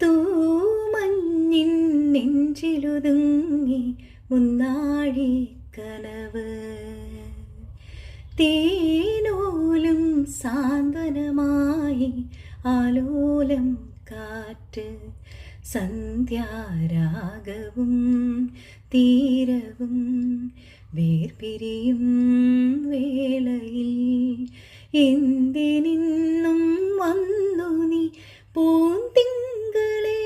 തൂമഞ്ഞിൻ നെഞ്ചിലുതുങ്ങി മുന്നാഴി കനവ്. തേനോലും സാന്ത്വനമായി ആലോലം കാറ്റ് സന്ധ്യാരാഗവും തീരവും വേർപിരിയും വേളയിൽ എന്തിനിന്നും വന്നു നീ പൂന്തിങ്കളേ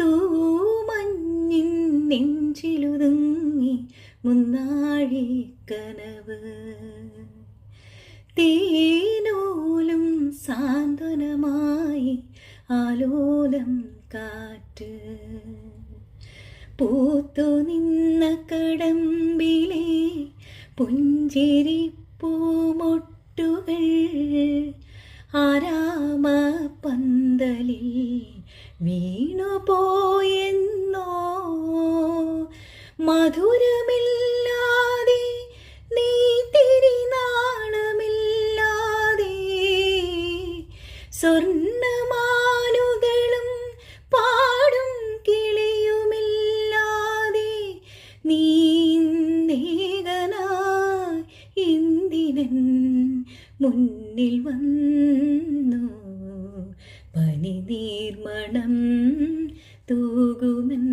തൂമഞ്ഞിൻ നെഞ്ചിലുതുങ്ങി മുന്നാഴി കനവ്. തേനോലും സാന്ത്വനമായി ആലോലം കാറ്റ്. പൂത്തു നിന്ന കടമ്പിലെ പുഞ്ചിരി പൂമൊട്ടുകൾ ആരാമ വീണു പോയെന്നോ മധുരമില്ലാതെ നീ തിരിനാണമില്ലാതെ സ്വർണമാലുകളും പാടും കിളിയുമില്ലാതെ നീ നേകനായി ഇന്ദിനൻ മുന്നിൽ വന്നു. പനി നീർമണം തൂകുമൻ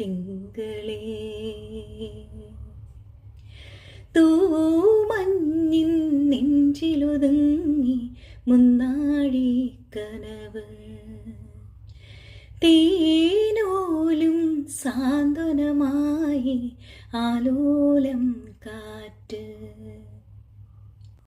തിങ്കളേ. തൂമഞ്ഞിൻ നെഞ്ചിലൊതുങ്ങി മുന്നാഴി കനവ്. തീനോലും സാന്ത്വനമായി ആലോലം കാറ്റ്.